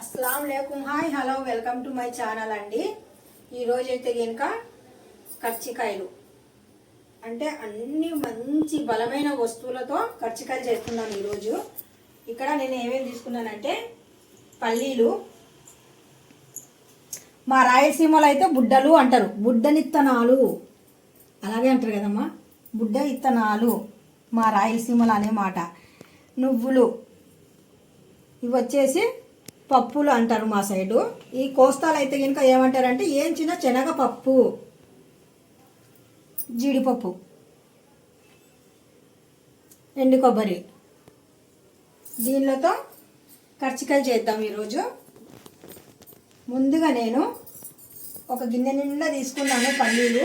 అస్సలం లేకుం hi hello welcome to my channel అండి. ఈరోజు అయితే కనుక కర్చికాయలు. అంటే అన్ని మంచి బలమైన వస్తువులతో కర్చికాయలు చేస్తున్నాను ఈరోజు. ఇక్కడ నేను ఏమేమి తీసుకున్నానంటే పల్లీలు మా రాయలసీమలో అయితే బుడ్డలు అంటారు. బుడ్డనిత్తనాలు అలాగే అంటారు కదమ్మా. బుడ్డ ఇత్తనాలు మా రాయలసీమలో అనే మాట. నువ్వులు. ఇవి వచ్చేసి పప్పులు అంటారు మా సైడు. ఈ కోస్తాలు అయితే కనుక ఏమంటారంటే ఏం చిన్న శనగపప్పు జీడిపప్పు ఎండు కొబ్బరి. దీనిలతో కర్చికాయ చేద్దాం ఈరోజు. ముందుగా నేను ఒక గిన్నె నిండా తీసుకున్నాను పల్లీలు.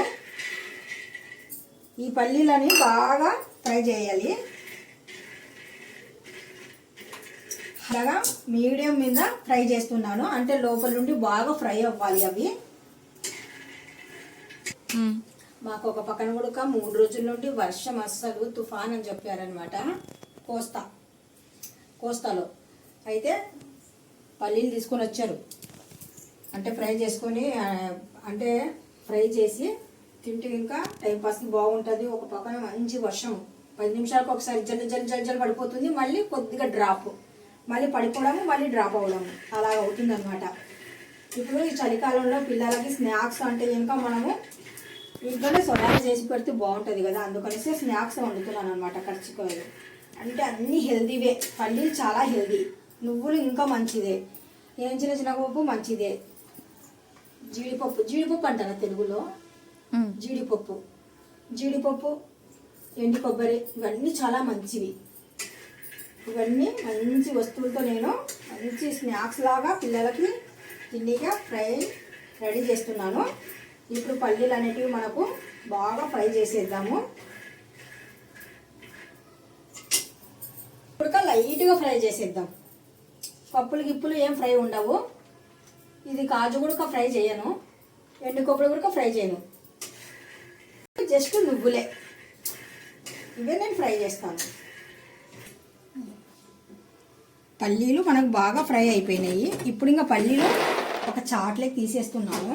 ఈ పల్లీలని బాగా ఫ్రై చేయాలి. అలాగా మీడియం మీద ఫ్రై చేస్తున్నాను. అంటే లోపల నుండి బాగా ఫ్రై అవ్వాలి అవి. మాకు ఒక పక్కన కూడా మూడు రోజుల నుండి వర్షం అస్సలు తుఫాన్ అని చెప్పారనమాట కోస్తా. కోస్తాలో. అయితే పల్లీలు తీసుకొని వచ్చారు. అంటే ఫ్రై చేసుకొని అంటే ఫ్రై చేసి తింటే ఇంకా టైంపాస్కి బాగుంటుంది. ఒక పక్కన మంచి వర్షం. పది నిమిషాలకు ఒకసారి జల్లి జల్లి జల్లి జల్లి పడిపోతుంది. మళ్ళీ కొద్దిగా డ్రాప్. మళ్ళీ పడిపోవడము మళ్ళీ డ్రాప్ అవ్వడము అలా అవుతుంది అనమాట ఇప్పుడు ఈ చలికాలంలో పిల్లలకి స్నాక్స్ అంటే ఇంకా మనము ఇంట్లోనే సొడాలు చేసి పెడితే బాగుంటుంది కదా. అందుకనేసి స్నాక్స్ వండుతున్నాను అనమాట కర్చికాయలు. అంటే అన్నీ హెల్దీవే పల్లీలు చాలా హెల్దీ నువ్వులు ఇంకా మంచిదే. ఏం చిన్న చిన్న పప్పు మంచిదే. జీడిపప్పు జీడిపప్పు అంటారా తెలుగులో? జీడిపప్పు. జీడిపప్పు ఎండు కొబ్బరి ఇవన్నీ చాలా మంచివి. ఇవన్నీ మంచి వస్తువులతో నేను మంచి స్నాక్స్ లాగా పిల్లలకి తిండిగా ఫ్రై రెడీ చేస్తున్నాను. ఇప్పుడు పల్లీలు అనేటివి మనకు బాగా ఫ్రై చేసేద్దాము. ఉడక లైట్గా ఫ్రై చేసేద్దాం. పప్పులు గిప్పులు ఏం ఫ్రై ఉండవు. ఇది కాజు కూడా ఫ్రై చేయను. ఎండు కొబ్బరి కూడా ఫ్రై చేయను. జస్ట్ నువ్వులే. ఇవే నేను ఫ్రై చేస్తాను. పల్లీలు మనకు బాగా ఫ్రై అయిపోయినాయి. ఇప్పుడు ఇంకా పల్లీలు ఒక చాట్లోకి తీసేస్తున్నాము.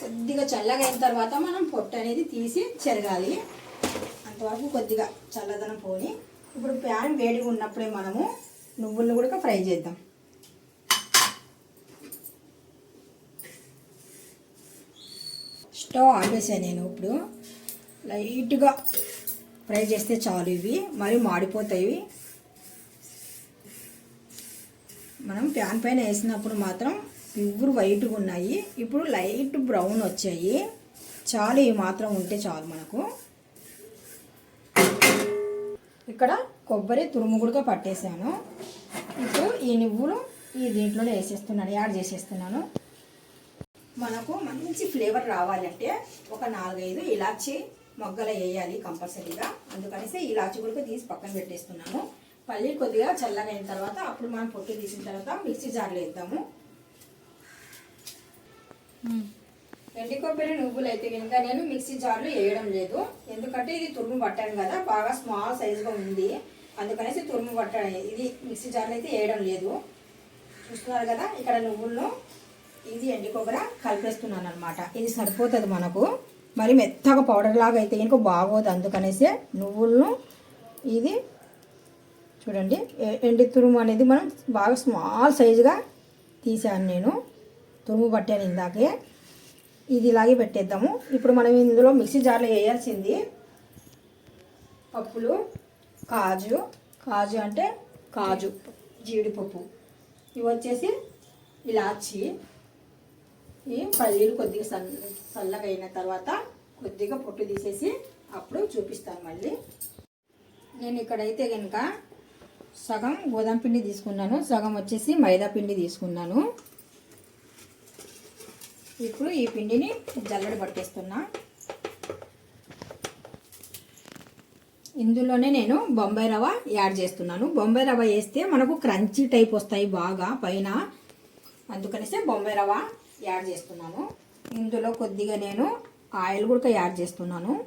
కొద్దిగా చల్లగా అయిన తర్వాత మనం పొట్టు అనేది తీసి చెరగాలి. అంతవరకు కొద్దిగా చల్లదనం పోని. ఇప్పుడు ప్యాన్ వేడిగా ఉన్నప్పుడే మనము నువ్వులను కూడా ఫ్రై చేద్దాం. స్టవ్ ఆపేసాను నేను ఇప్పుడు. లైట్గా ఫ్రై చేస్తే చాలు ఇవి. మరి మాడిపోతాయి. మనం ప్యాన్ పైన వేసినప్పుడు మాత్రం ప్యూర్ వైట్గా ఉన్నాయి. ఇప్పుడు లైట్ బ్రౌన్ వచ్చాయి. చాలు ఇవి మాత్రం ఉంటే చాలు మనకు. ఇక్కడ కొబ్బరి తురుముగుడుగా పట్టేశాను ఇప్పుడు ఈ నువ్వులు ఈ దీంట్లోనే వేసేస్తున్నాను యాడ్ చేసేస్తున్నాను. మనకు మంచి ఫ్లేవర్ రావాలంటే ఒక నాలుగైదు ఇలాచి మొగ్గలు వేయాలి కంపల్సరీగా. అందుకనేసి ఇలాచి కూడా తీసి పక్కన పెట్టేస్తున్నాను. పల్లి కొద్దిగా చల్లగా అయిన తర్వాత అప్పుడు మనం పొట్టు తీసిన తర్వాత మిక్సీ జార్లో వేద్దాము. ఎండి కొబ్బరి నువ్వులు అయితే కనుక నేను మిక్సీ జార్లో వేయడం లేదు. ఎందుకంటే ఇది తురుము పట్టాను కదా బాగా స్మాల్ సైజుగా ఉంది. అందుకనేసి తురుము పట్టడం ఇది మిక్సీ జార్లో అయితే వేయడం లేదు. చూస్తున్నారు కదా ఇక్కడ నువ్వుల్లో ఇది ఎండి కొబ్బరి కలిపేస్తున్నాను అనమాట ఇది సరిపోతుంది మనకు. మరి మెత్తగా పౌడర్ లాగా అయితే కనుక బాగోదు. అందుకనేసి నువ్వులను ఇది చూడండి. ఎండి తురుము అనేది మనం బాగా స్మాల్ సైజుగా తీసాను నేను. తురుము పట్టాను ఇందాకే. ఇది ఇలాగే పెట్టేద్దాము. ఇప్పుడు మనం ఇందులో మిక్సీ జార్లో వేయాల్సింది పప్పులు కాజు. కాజు అంటే కాజు జీడిపప్పు. ఇవి వచ్చేసి ఇలాచి. ఈ పల్లీలు కొద్దిగా సన్న చల్లగా అయిన తర్వాత కొద్దిగా పొట్టు తీసేసి అప్పుడు చూపిస్తాను మళ్ళీ. నేను ఇక్కడైతే కనుక సగం గోధుమ పిండి తీసుకున్నాను. సగం వచ్చేసి మైదా పిండి తీసుకున్నాను. ఇప్పుడు ఈ పిండిని జల్లడి పట్టేస్తున్నా. ఇందులోనే నేను బొంబాయి రవ్వ యాడ్ చేస్తున్నాను. బొంబాయి రవ్వ వేస్తే మనకు క్రంచీ టైప్ వస్తాయి బాగా పైన. అందుకనేసి బొంబాయి రవ్వ యాడ్ చేస్తున్నాను. ఇందులో కొద్దిగా నేను ఆయిల్ కూడా యాడ్ చేస్తున్నాను.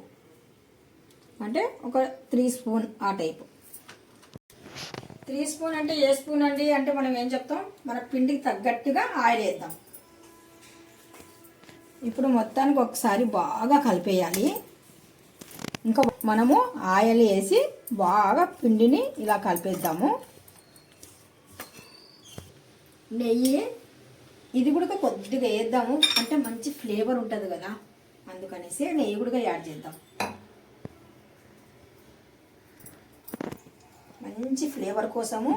అంటే ఒక త్రీ స్పూన్ ఆ టైపు. త్రీ స్పూన్ అంటే ఏ స్పూన్ అండి అంటే మనం ఏం చెప్తాం? మన పిండికి తగ్గట్టుగా ఆయిల్ వేద్దాం. ఇప్పుడు మొత్తానికి ఒకసారి బాగా కలిపేయాలి. ఇంకా మనము ఆయిల్ వేసి బాగా పిండిని ఇలా కలిపేద్దాము. నెయ్యి ఇది కూడా కొద్దిగా వేద్దాము. అంటే మంచి ఫ్లేవర్ ఉంటుంది కదా. అందుకనేసి నెయ్యి కూడా యాడ్ చేద్దాం. మంచి ఫ్లేవర్ కోసము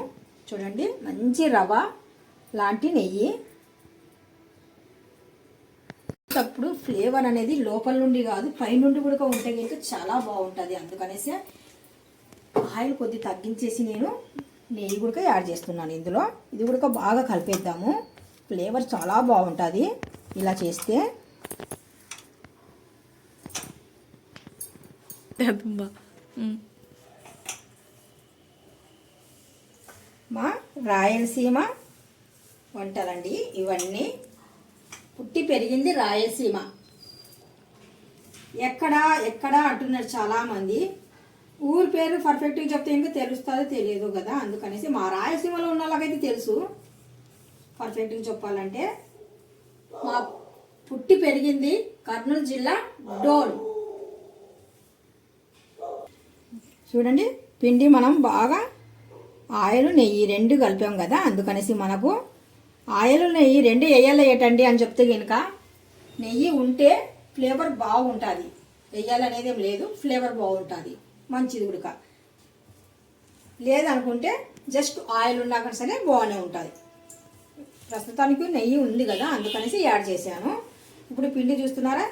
చూడండి మంచి రవ లాంటి నెయ్యి. అప్పుడు ఫ్లేవర్ అనేది లోపల నుండి కాదు పైనుండి కూడా ఉంటే కనుక చాలా బాగుంటుంది. అందుకనేసి ఆయిల్ కొద్ది తగ్గించేసి నేను నెయ్యి కూడా యాడ్ చేస్తున్నాను ఇందులో. ఇది కూడా బాగా కలిపేద్దాము. ఫ్లేవర్ చాలా బాగుంటుంది ఇలా చేస్తే. మా రాయలసీమ వంటలండి. ఇవన్నీ పుట్టి పెరిగింది రాయలసీమ. ఎక్కడ ఎక్కడ అంటున్నారు చాలామంది. ఊరి పేరు పర్ఫెక్ట్గా చెప్తే ఇంకా తెలుస్తుందో తెలియదు కదా అందుకనేసి మా రాయలసీమలో ఉన్న వాళ్ళకైతే తెలుసు. పర్ఫెక్ట్గా చెప్పాలంటే మా పుట్టి పెరిగింది కర్నూలు జిల్లా డోల్. చూడండి పిండి మనం బాగా ఆయిల్ నెయ్యి రెండు కలిపాం కదా అందుకనేసి మనకు ఆయిల్ నెయ్యి రెండు వేయాలి ఏటండి అని చెప్తే కనుక నెయ్యి ఉంటే ఫ్లేవర్ బాగుంటుంది. వేయాలనేది ఏం లేదు ఫ్లేవర్ బాగుంటుంది. మంచిది ఉడక. లేదనుకుంటే జస్ట్ ఆయిల్ ఉన్నా కానీ సరే బాగానే ఉంటుంది. ప్రస్తుతానికి నెయ్యి ఉంది కదా అందుకనేసి యాడ్ చేశాను. ఇప్పుడు పిండి చూస్తున్నారా?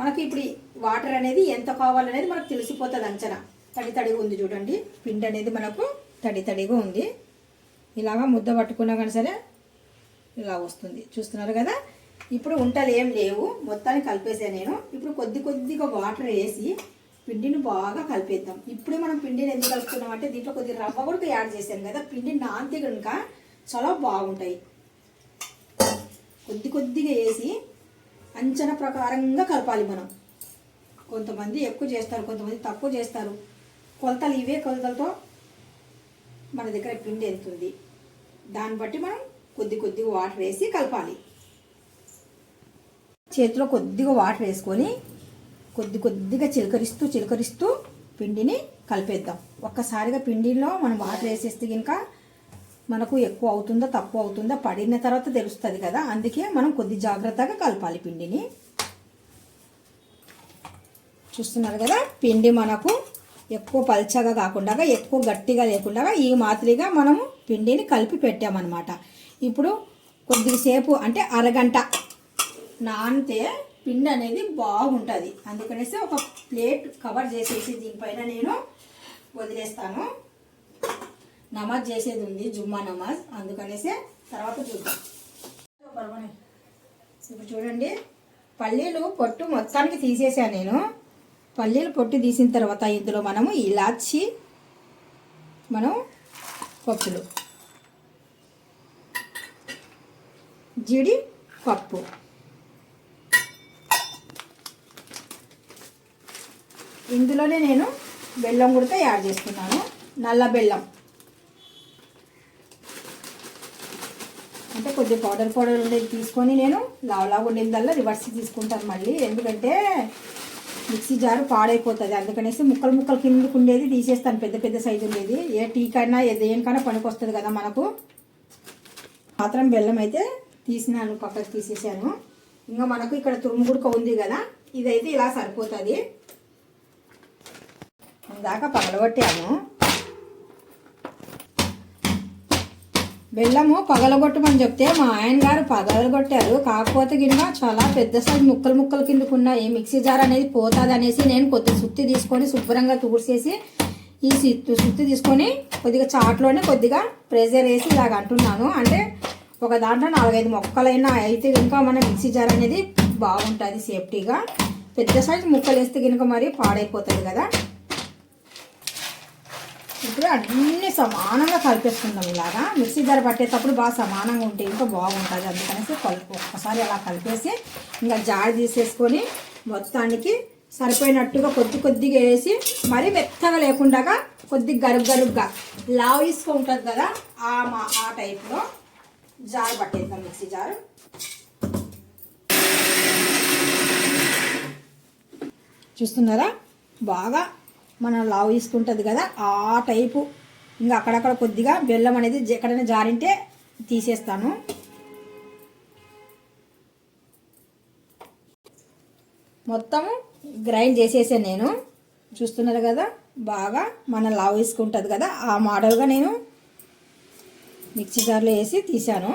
మనకి ఇప్పుడు వాటర్ అనేది ఎంత కావాలనేది మనకు తెలిసిపోతుంది అంచనా. తడి తడిగా ఉంది చూడండి పిండి అనేది మనకు తడి తడిగా ఉంది ఇలాగా ముద్ద పట్టుకున్నా కానీ సరే ఇలా వస్తుంది. చూస్తున్నారు కదా? ఇప్పుడు ఉంటలు ఏం లేవు. మొత్తాన్ని కలిపేసా నేను. ఇప్పుడు కొద్ది కొద్దిగా వాటర్ వేసి పిండిని బాగా కలిపేద్దాం. ఇప్పుడే మనం పిండిని ఎందుకు కలుపుతున్నాం అంటే దీంట్లో కొద్దిగా రవ్వ కూడా యాడ్ చేశాను కదా. పిండి నాంతి కనుక చాలా బాగుంటాయి. కొద్ది కొద్దిగా వేసి అంచనా ప్రకారంగా కలపాలి మనం. కొంతమంది ఎక్కువ చేస్తారు కొంతమంది తక్కువ చేస్తారు. కొలతలు ఇవే కొలతలతో మన దగ్గర పిండి ఎంత ఉంది? దాన్ని బట్టి మనం కొద్ది కొద్దిగా వాటర్ వేసి కలపాలి. చేతిలో కొద్దిగా వాటర్ వేసుకొని కొద్ది కొద్దిగా చిలకరిస్తూ చిలకరిస్తూ పిండిని కలిపేద్దాం. ఒక్కసారిగా పిండిలో మనం వాటర్ వేసేస్తే కనుక మనకు ఎక్కువ అవుతుందో తక్కువ అవుతుందో పడిన తర్వాత తెలుస్తుంది కదా. అందుకే మనం కొద్ది జాగ్రత్తగా కలపాలి పిండిని. చూస్తున్నారు కదా? పిండి మనకు ఎక్కువ పల్చగా కాకుండా ఎక్కువ గట్టిగా లేకుండా ఈ మాదిరిగా మనము పిండిని కలిపి పెట్టామన్నమాట. ఇప్పుడు కొద్దిసేపు అంటే అరగంట నానితే పిండి అనేది బాగుంటుంది. అందుకనేసి ఒక ప్లేట్ కవర్ చేసేసి దీనిపైన నేను వదిలేస్తాను. నమాజ్ చేసేది ఉంది జుమ్మా నమాజ్. అందుకనేసి తర్వాత చూద్దాం. ఇప్పుడు చూడండి పల్లీలు పొట్టు మొత్తానికి తీసేసాను నేను. పల్లీలు పొట్టు తీసిన తర్వాత ఇందులో మనము ఇలాచి మనం పప్పులు. జీడి పప్పు. ఇందులోనే నేను బెల్లం కూడా యాడ్ చేస్తున్నాను. నల్ల బెల్లం. అంటే కొద్దిగా పౌడర్ పౌడర్ ఉండేది తీసుకొని నేను లావలాగా ఉండేదల్లా రివర్స్ తీసుకుంటాను మళ్ళీ. ఎందుకంటే మిక్సీ జారు పాడైపోతుంది. అందుకనేసి ముక్కలు ముక్కలు కిందకు ఉండేది తీసేస్తాను. పెద్ద పెద్ద సైజు ఉండేది. ఏ టీ కైనా ఏ దేనికైనా పనికి వస్తుంది కదా మనకు. మాత్రం బెల్లం అయితే తీసినాను పక్కకు తీసేసాను ఇంకా మనకు ఇక్కడ తురుముగుడుక ఉంది కదా ఇదైతే ఇలా సరిపోతుంది. ఇందాక పగలగొట్టాము బెల్లము పగలగొట్టమని చెప్తే మా ఆయన గారు పగలగొట్టారు కాకపోతే గిన్నె చాలా పెద్ద సైజు ముక్కలు ముక్కలు కిందకున్న ఈ మిక్సీ జార్ అనేది పోతుంది అనేసి నేను కొద్ది సుత్తి తీసుకొని శుభ్రంగా తూడ్చేసి ఈ సుత్తి సుత్తి తీసుకొని కొద్దిగా చాట్లోనే కొద్దిగా ప్రెజర్ వేసి ఇలాగ అంటున్నాను. అంటే ఒక దాంట్లో నాలుగైదు మొక్కలైనా అయితే కనుక మన మిక్సీ జార్ అనేది బాగుంటుంది సేఫ్టీగా. పెద్ద సైజు ముక్కలు వేస్తే కనుక మరి పాడైపోతుంది కదా. ఇప్పుడు అన్నీ సమానంగా కలిపేసుకుందాం ఇలాగా. మిక్సీ ధర పట్టేటప్పుడు బాగా సమానంగా ఉంటే ఇంకా బాగుంటుంది. అందుకనేసి కలుపు ఒక్కసారి అలా కలిపేసి ఇంకా జాడి తీసేసుకొని మొత్తానికి సరిపోయినట్టుగా కొద్ది కొద్దిగా వేసి మరీ మెత్తగా లేకుండా కొద్దిగా గరుగ్ గరుగ్గా లావ్ ఉంటుంది కదా ఆ మా ఆ టైప్లో జారు పట్టేద్దాం మిక్సీ జారు. చూస్తున్నారా? బాగా మనం లావు తీసుకుంటుంది కదా ఆ టైపు. ఇంకా అక్కడక్కడ కొద్దిగా బెల్లం అనేది ఎక్కడైనా జారింటే తీసేస్తాను. మొత్తం గ్రైండ్ చేసేసాను నేను. చూస్తున్నారు కదా బాగా మన లావు తీసుకుంటుంది కదా ఆ మోడల్గా నేను మిక్సీ జార్లో వేసి తీసాను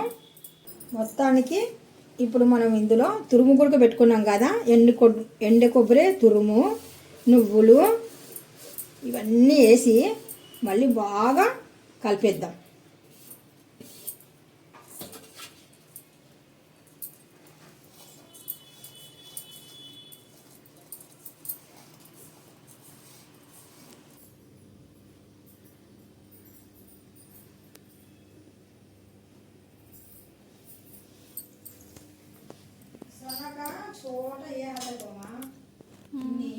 మొత్తానికి ఇప్పుడు మనం ఇందులో తురుము కూడా పెట్టుకున్నాం కదా ఎండు కొ ఎండు కొబ్బరి తురుము నువ్వులు ఇవన్నీ వేసి మళ్ళీ బాగా కలిపేద్దాం సన్నగా చోట వేయాలి తోమా చున్నీ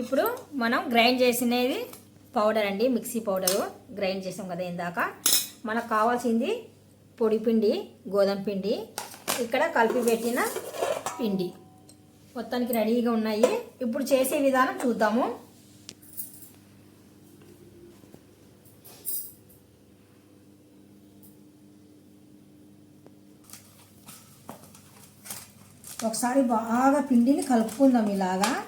ఇప్పుడు మనం గ్రైండ్ చేసినది పౌడర్ అండి మిక్సీ పౌడరు. గ్రైండ్ చేసాం కదా ఇందాక. మనకు కావాల్సింది పొడి పిండి గోధుమ పిండి ఇక్కడ కలిపి పెట్టిన పిండి. మొత్తానికి రెడీగా ఉన్నాయి. ఇప్పుడు చేసే విధానం చూద్దాము. ఒకసారి బాగా పిండిని కలుపుకుందాం ఇలాగా.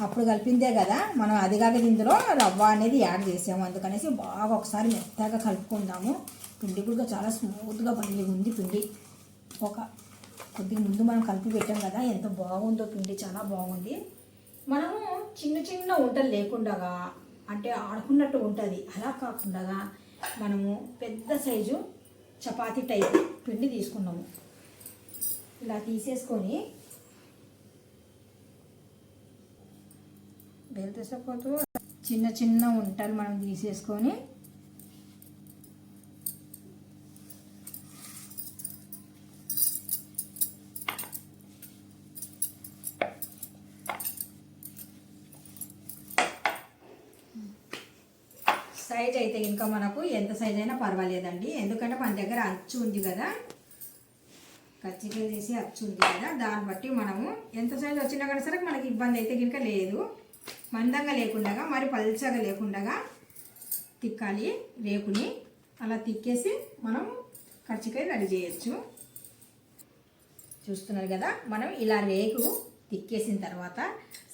అప్పుడు కలిపిందే కదా. మనం అది కాక ఇందులో రవ్వ అనేది యాడ్ చేసాము. అందుకనేసి బాగా ఒకసారి మెత్తగా కలుపుకుందాము. పిండి కూడా చాలా స్మూత్గా పండి ఉంది పిండి. ఒక కొద్దిగా ముందు మనం కలిపి పెట్టాం కదా. ఎంత బాగుందో పిండి చాలా బాగుంది. మనము చిన్న చిన్న వంటలు లేకుండా అంటే ఆడుకున్నట్టు ఉంటుంది. అలా కాకుండా మనము పెద్ద సైజు చపాతీ టైప్ పిండి తీసుకున్నాము. ఇలా తీసేసుకొని బెల్తసపోతూ చిన్న చిన్న ఉంటలు మనం తీసేసుకొని సైజ్ అయితే ఇంకా మనకు ఎంత సైజ్ అయినా పర్వాలేదండి. ఎందుకంటే మన దగ్గర అచ్చు ఉంది కదా. కచ్చికాయ చేసి అచ్చుంది కదా దాన్ని బట్టి మనము ఎంత సైజు వచ్చినా కానీ సరే మనకి ఇబ్బంది అయితే కనుక లేదు. మందంగా లేకుండా మరి పల్చగా లేకుండా తిక్కాలి రేకుని అలా తిక్కేసి మనం కర్చికాయ రెడీ చేయొచ్చు. చూస్తున్నారు కదా మనం ఇలా రేకు తిక్కేసిన తర్వాత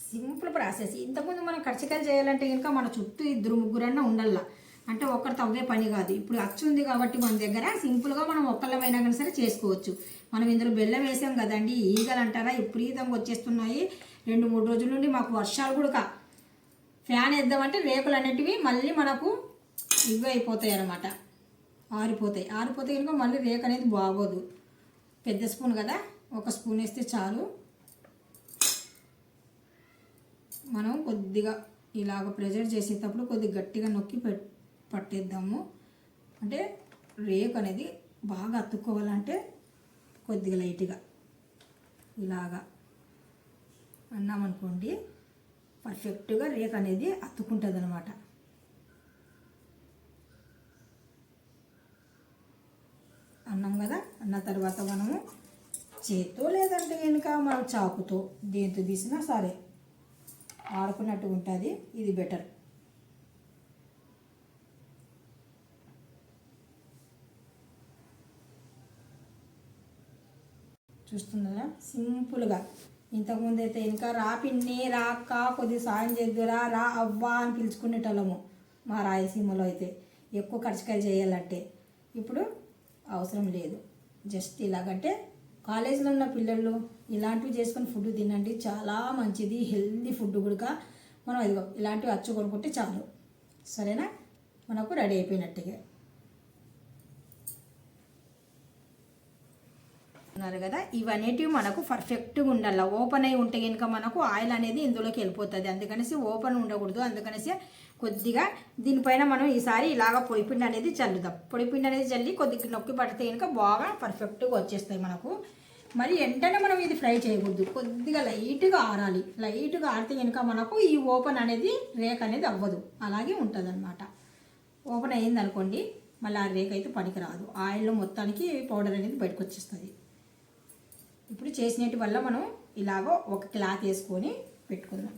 సింపుల్ ప్రాసెస్. ఇంతకుముందు మనం కర్చికాయలు చేయాలంటే కనుక మన చుట్టూ ఇద్దరు ముగ్గురన్నా ఉండాల. అంటే ఒక్కరు తవ్వే పని కాదు. ఇప్పుడు అచ్చు ఉంది కాబట్టి మన దగ్గర సింపుల్గా మనం ఒక్కళ్ళమైనా కానీ సరే చేసుకోవచ్చు. మనం ఇందులో బెల్లం వేసాం కదండి ఈగలు అంటారా? విపరీతంగా వచ్చేస్తున్నాయి. రెండు మూడు రోజుల నుండి మాకు వర్షాలు కూడా ఫ్యాన్ వేద్దామంటే రేకులు అనేటివి మళ్ళీ మనకు ఇవి అయిపోతాయి అన్నమాట. ఆరిపోతాయి. ఆరిపోతే కనుక మళ్ళీ రేకు అనేది బాగోదు. పెద్ద స్పూన్ కదా? ఒక స్పూన్ వేస్తే చాలు. మనం కొద్దిగా ఇలాగ ప్రెజర్ చేసేటప్పుడు కొద్దిగా గట్టిగా నొక్కి పట్టేద్దాము. అంటే రేకు అనేది బాగా అతుక్కోవాలంటే కొద్దిగా లైట్గా ఇలాగా అన్నామనుకోండి పర్ఫెక్ట్గా రేక్ అనేది అతుక్కుంటుంది అనమాట అన్నాం కదా అన్న తర్వాత మనము చేత్తో లేదంటే కనుక మనం చాకుతో దేంతో తీసినా సరే ఆడుకున్నట్టు ఉంటుంది ఇది బెటర్. చూస్తున్నారా? సింపుల్గా. ఇంతకుముందు అయితే ఇంకా రా పిన్ని రా అక్క కొద్ది సాయం చేద్దురా రా అవ్వా అని పిలుచుకునేటోళ్ళము మా రాయసీమలో అయితే. ఎక్కువ కర్చకాయలు చేయాలంటే ఇప్పుడు అవసరం లేదు. జస్ట్ ఇలాగంటే కాలేజీలో ఉన్న పిల్లలు ఇలాంటివి చేసుకొని ఫుడ్ తినండి. చాలా మంచిది హెల్దీ ఫుడ్ కూడా మనం ఇదిగో ఇలాంటివి అచ్చు కొనుక్కుంటే చాలు. సరేనా? మనకు రెడీ అయిపోయినట్టుగా. ఉన్నారు కదా ఇవనేటివి మనకు పర్ఫెక్ట్గా ఉండాలి. ఓపెన్ అయి ఉంటే కనుక మనకు ఆయిల్ అనేది ఇందులోకి వెళ్ళిపోతుంది. అందుకనేసి ఓపెన్ ఉండకూడదు. అందుకనేసి కొద్దిగా దీనిపైన మనం ఈసారి ఇలాగ పొడిపిండి అనేది చల్లుదాం. పొడిపిండి అనేది చల్లి కొద్దిగా నొక్కి పడితే కనుక బాగా పర్ఫెక్ట్గా వచ్చేస్తాయి మనకు. మరి వెంటనే మనం ఇది ఫ్రై చేయకూడదు. కొద్దిగా లైట్గా ఆరాలి. లైట్గా ఆరితే కనుక మనకు ఈ ఓపెన్ అనేది రేక్ అనేది అవ్వదు. అలాగే ఉంటుంది ఓపెన్ అయ్యింది అనుకోండి మళ్ళీ ఆ రేక్ అయితే పనికిరాదు. ఆయిల్లో మొత్తానికి పౌడర్ అనేది బయటకు వచ్చేస్తుంది. ఇప్పుడు చేసినటి వల్ల మనం ఇలాగో ఒక క్లాత్ వేసుకొని పెట్టుకుందాం.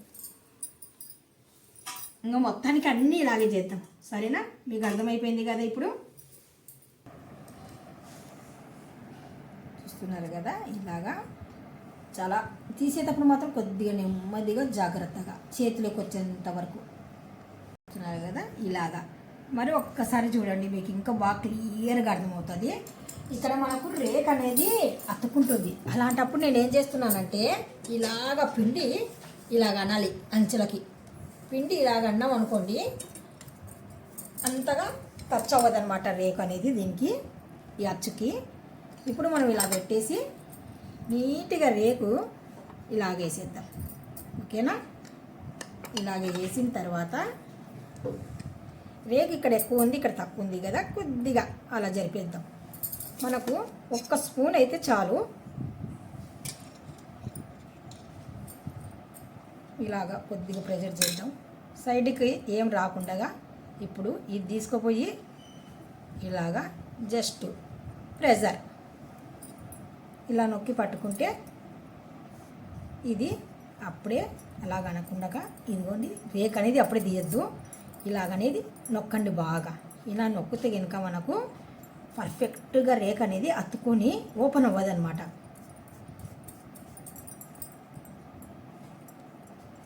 ఇంకా మొత్తానికి అన్నీ ఇలాగే చేద్దాం. సరేనా? మీకు అర్థమైపోయింది కదా ఇప్పుడు? చూస్తున్నారు కదా? ఇలాగా చాలా తీసేటప్పుడు మాత్రం కొద్దిగా నెమ్మదిగా జాగ్రత్తగా చేతిలోకి వచ్చేంత వరకు. చూస్తున్నారు కదా? ఇలాగా. మరి ఒక్కసారి చూడండి మీకు ఇంకా బాగా క్లియర్గా అర్థమవుతుంది. ఇక్కడ మనకు రేక్ అనేది అతుకుంటుంది అలాంటప్పుడు నేను ఏం చేస్తున్నానంటే ఇలాగ పిండి ఇలాగ అనాలి అంచులకి. పిండి ఇలాగ అన్నాం అనుకోండి అంతగా టచ్ అవ్వదన్నమాట రేక్ అనేది దీనికి ఈ అచ్చుకి. ఇప్పుడు మనం ఇలా పెట్టేసి నీట్గా రేకు ఇలాగేసేద్దాం ఓకేనా? ఇలాగే వేసిన తర్వాత రేకు ఇక్కడ ఎక్కువ ఉంది ఇక్కడ తక్కువ ఉంది కదా కొద్దిగా అలా జరిపేద్దాం. మనకు ఒక్క స్పూన్ అయితే చాలు. ఇలాగా కొద్దిగా ప్రెజర్ చేద్దాం. సైడ్కి ఏం రాకుండా ఇప్పుడు ఇది తీసుకుపోయి ఇలాగా జస్ట్ ప్రెజర్. ఇలా నొక్కి పట్టుకుంటే ఇది అప్పుడే అలాగ అనకుండా ఇదిగోండి రేక్ అనేది అప్పుడే తీయద్దు. ఇలాగనేది నొక్కండి బాగా. ఇలా నొక్కితే కనుక మనకు పర్ఫెక్ట్గా రేక్ అనేది అతుకొని ఓపెన్ అవ్వదనమాట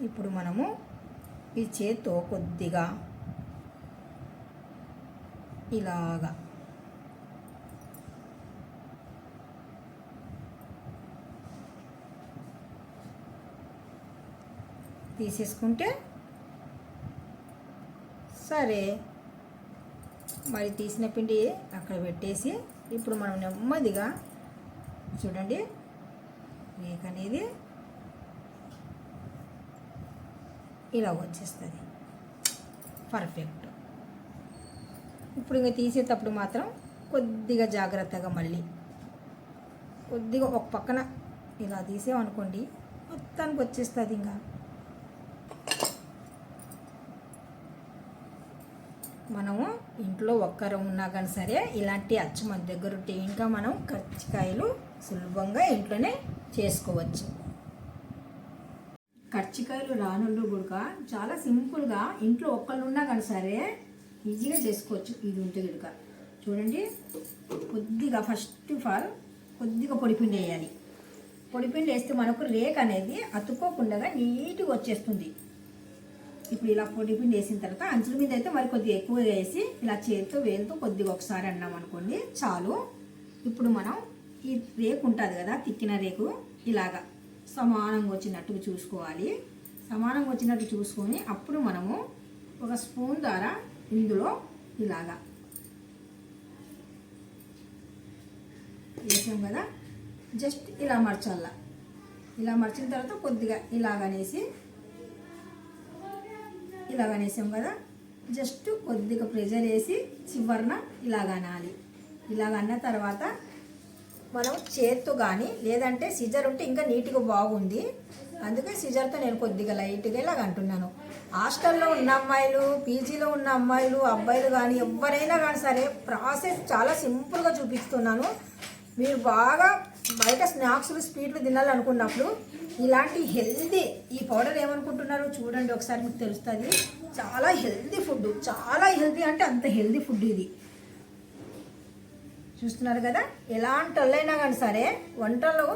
ఇప్పుడు మనము ఈ చేత్తో కొద్దిగా ఇలాగా తీసేసుకుంటే సరే. మరి తీసిన పిండి అక్కడ పెట్టేసి ఇప్పుడు మనం నెమ్మదిగా చూడండి రేక్ అనేది ఇలా వచ్చేస్తుంది. పర్ఫెక్ట్ ఇప్పుడు ఇంకా తీసేటప్పుడు మాత్రం కొద్దిగా జాగ్రత్తగా మళ్ళీ కొద్దిగా ఒక పక్కన ఇలా తీసామనుకోండి మొత్తానికి వచ్చేస్తుంది ఇంకా. మనము ఇంట్లో ఒక్కరం ఉన్నా కానీ సరే ఇలాంటి అచ్చు మన దగ్గర ఉంటే ఇంకా మనం కర్చికాయలు సులభంగా ఇంట్లోనే చేసుకోవచ్చు. కర్చికాయలు రానుళ్ళు కూడా చాలా సింపుల్గా ఇంట్లో ఒక్కళ్ళు ఉన్నా కానీ సరే ఈజీగా చేసుకోవచ్చు. ఇది ఉంటే కనుక చూడండి కొద్దిగా ఫస్ట్ ఆఫ్ ఆల్ కొద్దిగా పొడిపిండి వేయాలి. పొడిపిండి వేస్తే మనకు రేక్ అనేది అతుక్కోకుండా నీట్గా వచ్చేస్తుంది. ఇప్పుడు ఇలా పొడి పిండి వేసిన తర్వాత అంచుల మీద అయితే మరి కొద్దిగా ఎక్కువ వేసి ఇలా చేతితో వేలుతో కొద్దిగా ఒకసారి అన్నాం అనుకోండి చాలు. ఇప్పుడు మనం ఈ రేకు ఉంటుంది కదా తిక్కిన రేకు ఇలాగా సమానంగా వచ్చినట్టు చూసుకోవాలి. సమానంగా వచ్చినట్టు చూసుకొని అప్పుడు మనము ఒక స్పూన్ ద్వారా ఇందులో ఇలాగా వేసాం కదా జస్ట్ ఇలా మర్చాల. ఇలా మర్చిన తర్వాత కొద్దిగా ఇలాగనేసి ఇలాగ అనేసాం కదా. జస్ట్ కొద్దిగా ప్రెజర్ వేసి చివరన ఇలాగ అనాలి ఇలాగ అన్న తర్వాత మనం చేత్తో కానీ లేదంటే సిజర్ ఉంటే ఇంకా నీట్గా బాగుంది. అందుకే సిజర్తో నేను కొద్దిగా లైట్గా ఇలాగ అంటున్నాను. హాస్టల్లో ఉన్న అమ్మాయిలు పీజీలో ఉన్న అమ్మాయిలు అబ్బాయిలు కానీ ఎవరైనా కానీ సరే ప్రాసెస్ చాలా సింపుల్గా చూపిస్తున్నాను. మీరు బాగా బయట స్నాక్స్లు స్వీట్లు తినాలనుకున్నప్పుడు ఇలాంటి హెల్దీ ఈ పౌడర్ ఏమనుకుంటున్నారు చూడండి ఒకసారి మీకు తెలుస్తుంది. చాలా హెల్దీ ఫుడ్ చాలా హెల్దీ అంటే అంత హెల్దీ ఫుడ్ ఇది. చూస్తున్నారు కదా? ఎలాంటి వాళ్ళైనా కానీ సరే వంటలు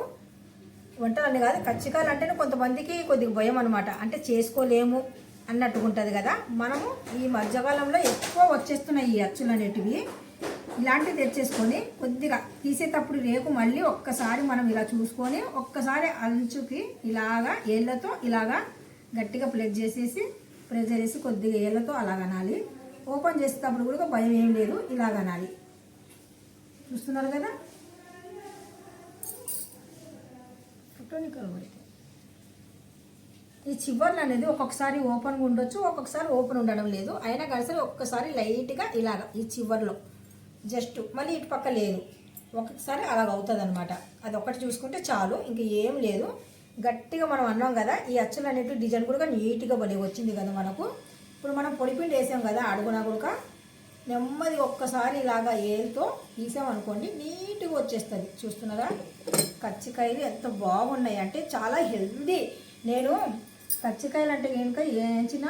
వంటలు అని కాదు కచ్చికాయలు అంటేనే కొంతమందికి కొద్దిగా భయం అనమాట అంటే చేసుకోలేము అన్నట్టుగా ఉంటుంది కదా? మనము ఈ మధ్యకాలంలో ఎక్కువ వచ్చేస్తున్నాయి ఈ అచ్చులు అనేటివి. ఇలాంటివి తెచ్చేసుకొని కొద్దిగా తీసేటప్పుడు రేకు మళ్ళీ ఒక్కసారి మనం ఇలా చూసుకొని ఒక్కసారి అంచుకి ఇలాగా ఏళ్ళతో ఇలాగా గట్టిగా ప్లగ్ చేసేసి ప్రెజర్ వేసి కొద్దిగా ఏళ్ళతో అలా అనాలి ఓపెన్ చేసేటప్పుడు కూడా భయం ఏం లేదు ఇలాగ అనాలి చూస్తున్నారు కదా? ఈ చివర్లు అనేది ఒక్కొక్కసారి ఓపెన్గా ఉండొచ్చు ఒక్కొక్కసారి ఓపెన్ ఉండడం లేదు. అయినా కానీ సరే ఒక్కసారి లైట్గా ఇలాగ ఈ చివర్లో. జస్ట్ మళ్ళీ ఇటు పక్క లేదు. ఒక్కసారి అలాగ అవుతుంది అనమాట అది ఒక్కటి చూసుకుంటే చాలు ఇంకా ఏం లేదు. గట్టిగా మనం అన్నాం కదా ఈ అచ్చులు అనేవి డిజైన్ కూడా నీట్గా భలే వచ్చింది కదా మనకు. ఇప్పుడు మనం పొడిపిండి వేసాం కదా అడుగునా కూడా నెమ్మది ఒక్కసారి ఇలాగా ఏలుతో తీసామనుకోండి నీట్గా వచ్చేస్తుంది. చూస్తున్నారా? కచ్చికాయలు ఎంత బాగున్నాయి. అంటే చాలా హెల్దీ. నేను కచ్చికాయలు అంటే కనుక ఏంచిన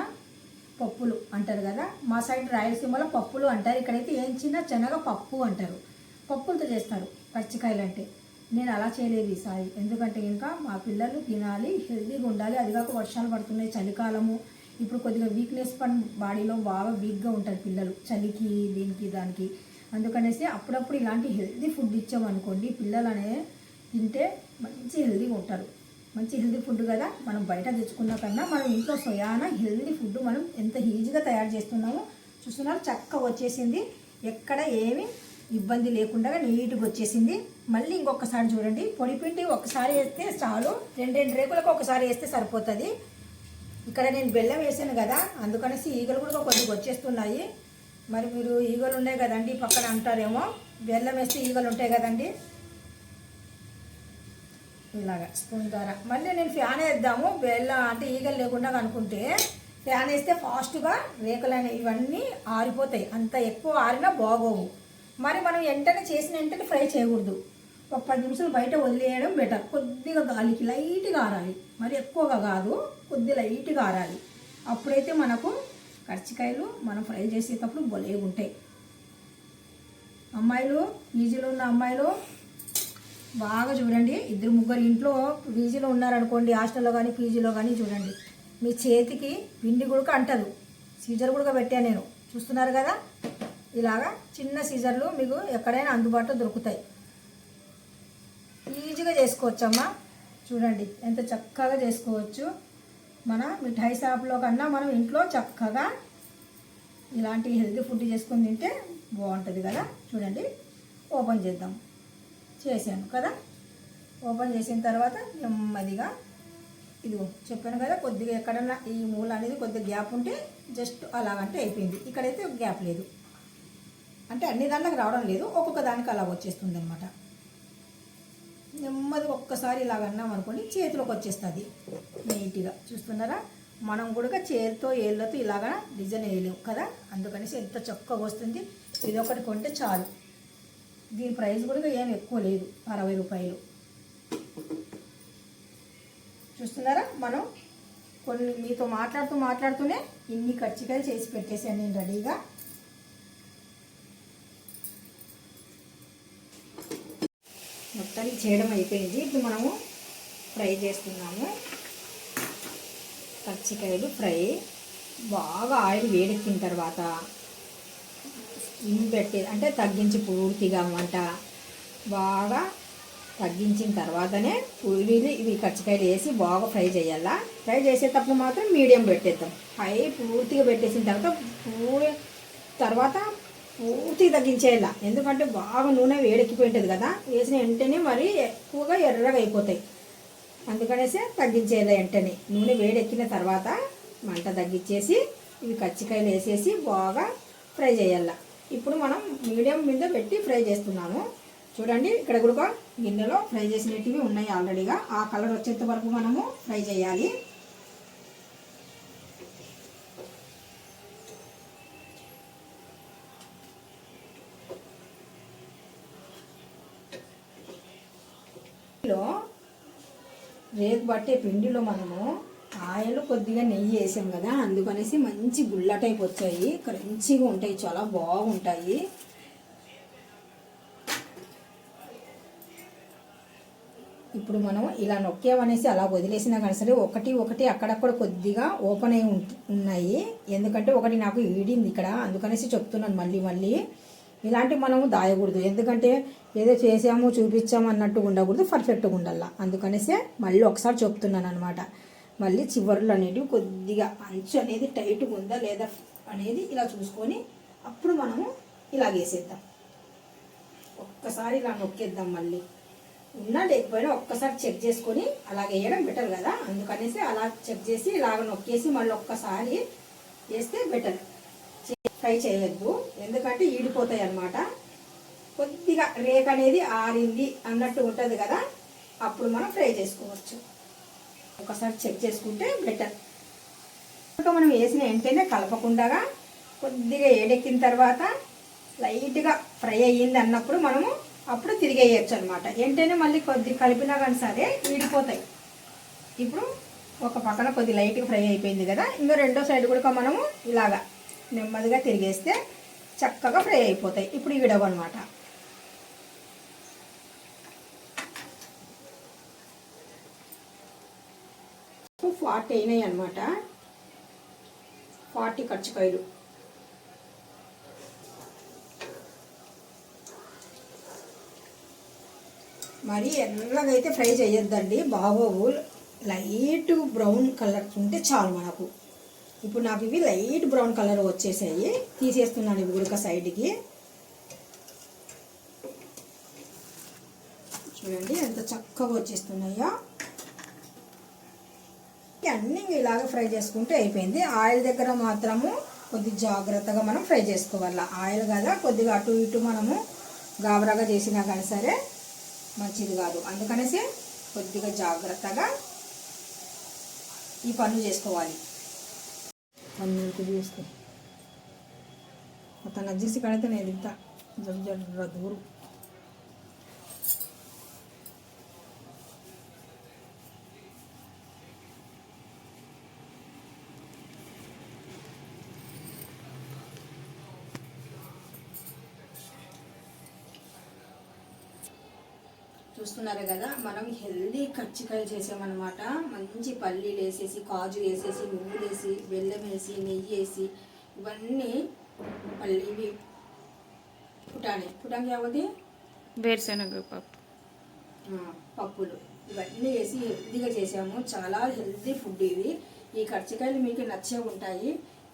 పప్పులు అంటారు కదా? మా సైడ్ రాయలసీమలో పప్పులు అంటారు. ఇక్కడైతే ఏం చిన్న శనగ పప్పు అంటారు. పప్పులతో చేస్తారు పచ్చికాయలు అంటే నేను అలా చేయలేదు ఈసారి. ఎందుకంటే ఇంకా మా పిల్లలు తినాలి హెల్తీగా ఉండాలి. అది కాక వర్షాలు పడుతున్నాయి చలికాలము. ఇప్పుడు కొద్దిగా వీక్నెస్ పని బాడీలో బాగా వీక్గా ఉంటారు పిల్లలు. చలికి దీనికి దానికి. అందుకనేసి అప్పుడప్పుడు ఇలాంటి హెల్తీ ఫుడ్ ఇచ్చామనుకోండి పిల్లలు అనే తింటే మంచి హెల్తీగా ఉంటారు. మంచి హెల్తీ ఫుడ్ కదా. మనం బయట తెచ్చుకున్న కన్నా మనం ఇంట్లో సొయాన హెల్తీ ఫుడ్ మనం ఎంత ఈజీగా తయారు చేస్తున్నామో చూస్తున్నారు. చక్కగా వచ్చేసింది. ఎక్కడ ఏమి ఇబ్బంది లేకుండా నీట్గా వచ్చేసింది. మళ్ళీ ఇంకొకసారి చూడండి. పొడి పిండి ఒకసారి వేస్తే చాలు. రెండు రెండు రేకులకు ఒకసారి వేస్తే సరిపోతుంది. ఇక్కడ నేను బెల్లం వేసాను కదా. అందుకనేసి ఈగలు కూడా కొద్దిగా వచ్చేస్తున్నాయి. మరి మీరు ఈగలు ఉన్నాయి కదండి పక్కన అంటారేమో. బెల్లం వేస్తే ఈగలు ఉంటాయి కదండి. ఇలాగా స్పూన్ ద్వారా. మళ్ళీ నేను ఫ్యాన్ వేద్దాము. బెల్లం అంటే ఈగలు లేకుండా అనుకుంటే ఫ్యాన్ వేస్తే ఫాస్ట్గా రేకులు అనేవి ఇవన్నీ ఆరిపోతాయి. అంత ఎక్కువ ఆరినా బాగోవు. మరి మనం వెంటనే చేసిన వెంటనే ఫ్రై చేయకూడదు. ఒక పది నిమిషాలు బయట వదిలేయడం బెటర్ కొద్దిగా గాలికి లైట్గా ఆరాలి. మరి ఎక్కువగా కాదు కొద్ది లైట్గా ఆరాలి. అప్పుడైతే మనకు కర్చికాయలు మనం ఫ్రై చేసేటప్పుడు బొలే ఉంటాయి అమ్మాయిలు ఈజీలో ఉన్న అమ్మాయిలు బాగా చూడండి. ఇద్దరు ముగ్గురు ఇంట్లో పీజీలో ఉన్నారనుకోండి హాస్టల్లో కానీ పీజీలో కానీ చూడండి. మీ చేతికి పిండి గుడక అంటదు. సీజర్ గుడక పెట్టాను నేను. చూస్తున్నారు కదా? ఇలాగా చిన్న సీజర్లు మీకు ఎక్కడైనా అందుబాటులో దొరుకుతాయి. ఈజీగా చేసుకోవచ్చమ్మా. చూడండి ఎంత చక్కగా చేసుకోవచ్చు. మన మిఠాయి షాప్లో కన్నా మనం ఇంట్లో చక్కగా ఇలాంటి హెల్తీ ఫుడ్ చేసుకొని తింటే బాగుంటుంది కదా? చూడండి ఓపెన్ చేద్దాం. చేశాను కదా? ఓపెన్ చేసిన తర్వాత నెమ్మదిగా ఇదిగో చెప్పాను కదా కొద్దిగా ఎక్కడన్నా ఈ మూల అనేది కొద్దిగా గ్యాప్ ఉంటే జస్ట్ అలాగంటే అయిపోయింది. ఇక్కడైతే గ్యాప్ లేదు. అంటే అన్ని దాంట్లోకి రావడం లేదు ఒక్కొక్క దానికి అలా వచ్చేస్తుంది అనమాట నెమ్మదిగా ఒక్కసారి ఇలాగ అన్నాం అనుకోండి చేతిలోకి వచ్చేస్తుంది. నీట్గా చూస్తున్నారా? మనం కూడా చేతితో ఏళ్ళతో ఇలాగా డిజైన్ వేయలేము కదా? అందుకనేసి ఎంత చక్కగా వస్తుంది ఇది ఒకటి కొంటే చాలు. దీని ప్రైస్ కూడా ఏం ఎక్కువ లేదు. అరవై రూపాయలు. చూస్తున్నారా మనం? కొన్ని మీతో మాట్లాడుతూ మాట్లాడుతూనే ఇన్ని కచ్చికాయలు చేసి పెట్టేశాను నేను రెడీగా. మొత్తానికి చేయడం అయిపోయింది. ఇప్పుడు మనము ఫ్రై చేస్తున్నాము. కచ్చికాయలు ఫ్రై. బాగా ఆయిల్ వేడెక్కిన తర్వాత పెట్టి అంటే తగ్గించి పూర్తిగా వంట బాగా తగ్గించిన తర్వాతనే పూరీలు ఇవి కచ్చికాయలు వేసి బాగా ఫ్రై చేయాలా? ఫ్రై చేసేటప్పుడు మాత్రం మీడియం పెట్టేద్దాం. హై పూర్తిగా పెట్టేసిన తర్వాత పూరి తర్వాత పూర్తిగా తగ్గించేయాల? ఎందుకంటే బాగా నూనె వేడెక్కిపోయింటుంది కదా వేసిన వెంటనే మరి ఎక్కువగా ఎర్రగా అయిపోతాయి. అందుకనేసి తగ్గించేయాలి వెంటనే. నూనె వేడెక్కిన తర్వాత మంట తగ్గించేసి ఇవి కచ్చికాయలు వేసేసి బాగా ఫ్రై చేయాల? ఇప్పుడు మనం మీడియం మీద పెట్టి ఫ్రై చేస్తున్నాము. చూడండి ఇక్కడ కూడా గిన్నెలో ఫ్రై చేసినవి ఉన్నాయి ఆల్రెడీగా. ఆ కలర్ వచ్చేంత వరకు మనము ఫ్రై చేయాలి. లో పట్టే పిండిలో మనము ఆయిల్ కొద్దిగా నెయ్యి వేసాం కదా అందుకనేసి మంచి గుల్ల టైప్ వచ్చాయి. క్రంచిగా ఉంటాయి చాలా బాగుంటాయి. ఇప్పుడు మనం ఇలా నొక్కామనేసి అలా వదిలేసినా కానీ సరే ఒకటి ఒకటి అక్కడక్కడ కొద్దిగా ఓపెన్ అయి ఉన్నాయి. ఎందుకంటే ఒకటి నాకు ఈడింది ఇక్కడ అందుకనేసి చెప్తున్నాను మళ్ళీ మళ్ళీ. ఇలాంటివి మనము దాయకూడదు. ఎందుకంటే ఏదో చేసాము చూపించాము అన్నట్టు ఉండకూడదు పర్ఫెక్ట్గా ఉండాల. అందుకనేసి మళ్ళీ ఒకసారి చెప్తున్నాను అనమాట మళ్ళీ చివర్లు అనేటివి కొద్దిగా అంచు అనేది టైట్గా ఉందా లేదా అనేది ఇలా చూసుకొని అప్పుడు మనము ఇలా వేసేద్దాం ఒక్కసారి ఇలా నొక్కేద్దాం మళ్ళీ. ఉన్నా లేకపోయినా ఒక్కసారి చెక్ చేసుకొని అలా వేయడం బెటర్ కదా. అందుకనేసి అలా చెక్ చేసి ఇలాగ నొక్కేసి మళ్ళీ ఒక్కసారి వేస్తే బెటర్. ఫ్రై చేయొద్దు. ఎందుకంటే ఈడిపోతాయి అన్నమాట. కొద్దిగా రేక్ అనేది ఆరింది అన్నట్టు ఉంటుంది కదా. అప్పుడు మనం ఫ్రై చేసుకోవచ్చు. ఒకసారి చెక్ చేసుకుంటే బెటర్ ఇంకా మనం వేసిన వెంటనే కలపకుండా కొద్దిగా ఏడెక్కిన తర్వాత లైట్గా ఫ్రై అయ్యింది అన్నప్పుడు మనము అప్పుడు తిరిగి వేయచ్చు అనమాట వెంటనే మళ్ళీ కొద్ది కలిపినా కానీ సరే విడిపోతాయి. ఇప్పుడు ఒక పక్కన కొద్ది లైట్గా ఫ్రై అయిపోయింది కదా ఇంకా రెండో సైడ్ కూడా మనము ఇలాగా నెమ్మదిగా తిరిగేస్తే చక్కగా ఫ్రై అయిపోతాయి. ఇప్పుడు ఈడవు అనమాట ఫార్టీ అయినాయి అనమాట ఫార్టీ ఖర్చుకాయలు మరి ఎల్లగైతే ఫ్రై చేయొద్దండి. బాగోవు. లైట్ బ్రౌన్ కలర్ ఉంటే చాలు మనకు. ఇప్పుడు నాకు ఇవి లైట్ బ్రౌన్ కలర్ వచ్చేసాయి. తీసేస్తున్నాను ఇవి ఉడక సైడ్కి. చూడండి ఎంత చక్కగా వచ్చేస్తున్నాయో. అన్నీ ఇలాగ ఫ్రై చేసుకుంటే అయిపోయింది. ఆయిల్ దగ్గర మాత్రము కొద్ది జాగ్రత్తగా మనం ఫ్రై చేసుకోవాలి. ఆయిల్ కదా కొద్దిగా అటు ఇటు మనము గాబరాగా చేసినా కానీ సరే మంచిది కాదు. అందుకనేసి కొద్దిగా జాగ్రత్తగా ఈ పనులు చేసుకోవాలి. పన్ను చేసుకో మొత్తం నజ్జేసి కడితే నేను ఇంత జడ్ జడ్ దూరు చూస్తున్నారు కదా మనం హెల్దీ కచ్చికాయలు చేసామన్నమాట. మంచి పల్లీలు వేసేసి కాజు వేసేసి నువ్వులు వేసి బెల్లం వేసి నెయ్యి వేసి ఇవన్నీ పల్లి ఇవి పుటాని పుటాని కాబట్టి వేరుశనగ పప్పు. పప్పులు. ఇవన్నీ వేసి హెల్దీగా చేసాము. చాలా హెల్దీ ఫుడ్ ఇది. ఈ కర్చికాయలు మీకు నచ్చే ఉంటాయి.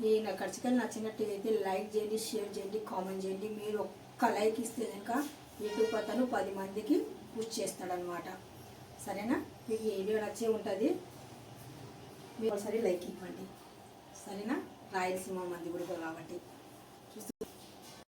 ఈ నా కర్చికాయలు నచ్చినట్టయితే లైక్ చేయండి షేర్ చేయండి కామెంట్ చేయండి. మీరు ఒక్క లైక్ ఇస్తే కనుక యూట్యూబ్ అతను పది మందికి పుష్ చేస్తాడనమాట సరేనా? మీకు ఏ వీడియో నచ్చే ఉంటుంది. మీరు ఒకసారి లైక్ ఇవ్వండి. సరేనా? రాయలసీమ మంది కూడా కాబట్టి